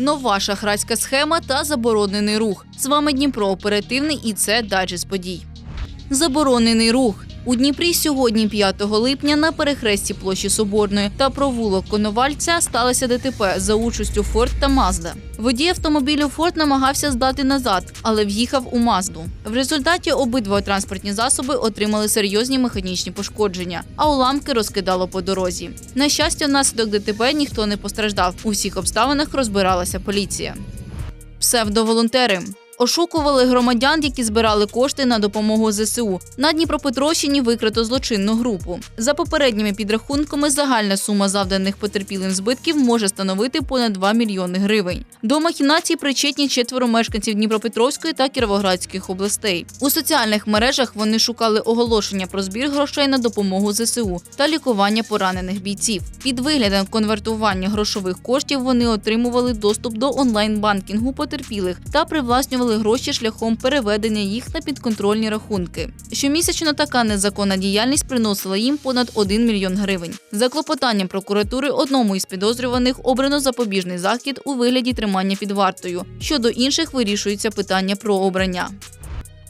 Нова шахрайська схема та заборонений рух. З вами Дніпро оперативний і це Даджес подій. Заборонений рух. У Дніпрі сьогодні, 5 липня, на перехресті площі Соборної та провулок Коновальця сталося ДТП за участю Форд та Мазда. Водій автомобілю Форд намагався здати назад, але в'їхав у Мазду. В результаті обидва транспортні засоби отримали серйозні механічні пошкодження, а уламки розкидало по дорозі. На щастя, внаслідок ДТП ніхто не постраждав. У всіх обставинах розбиралася поліція. Псевдоволонтери. Ошукували громадян, які збирали кошти на допомогу ЗСУ. На Дніпропетровщині викрито злочинну групу. За попередніми підрахунками, загальна сума завданих потерпілим збитків може становити понад 2 мільйони гривень. До махінацій причетні четверо мешканців Дніпропетровської та Кіровоградських областей. У соціальних мережах вони шукали оголошення про збір грошей на допомогу ЗСУ та лікування поранених бійців. Під виглядом конвертування грошових коштів вони отримували доступ до онлайн-банкінгу потерпілих та привласнювали гроші шляхом переведення їх на підконтрольні рахунки. Щомісячно така незаконна діяльність приносила їм понад 1 мільйон гривень. За клопотанням прокуратури одному із підозрюваних обрано запобіжний захід у вигляді тримання під вартою. Щодо інших вирішується питання про обрання.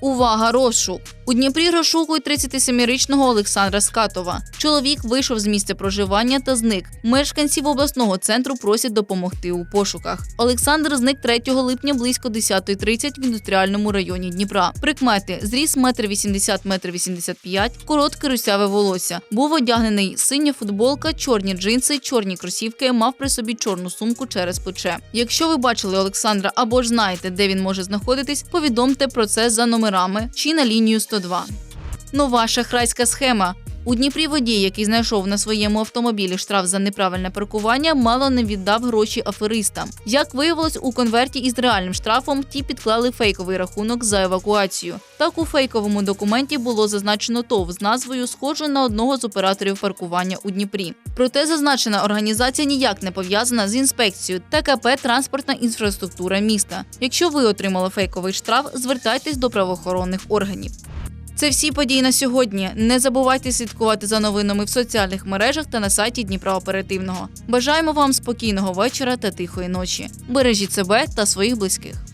Увага, розшук! У Дніпрі розшукують 37-річного Олександра Скатова. Чоловік вийшов з місця проживання та зник. Мешканців обласного центру просять допомогти у пошуках. Олександр зник 3 липня близько 10.30 в індустріальному районі Дніпра. Прикмети: зріс 1,80 м, 1,85 м, коротке русяве волосся. Був одягнений синя футболка, чорні джинси, чорні кросівки, мав при собі чорну сумку через плече. Якщо ви бачили Олександра або ж знаєте, де він може знаходитись, повідомте про це за номерами чи на лінію 102. Нова шахрайська схема. У Дніпрі водій, який знайшов на своєму автомобілі штраф за неправильне паркування, мало не віддав гроші аферистам. Як виявилось, у конверті із реальним штрафом ті підклали фейковий рахунок за евакуацію. Так у фейковому документі було зазначено ТОВ з назвою схожою на одного з операторів паркування у Дніпрі. Проте зазначена організація ніяк не пов'язана з інспекцією ТКП Транспортна інфраструктура міста. Якщо ви отримали фейковий штраф, звертайтесь до правоохоронних органів. Це всі події на сьогодні. Не забувайте слідкувати за новинами в соціальних мережах та на сайті Дніпра Оперативного. Бажаємо вам спокійного вечора та тихої ночі. Бережіть себе та своїх близьких.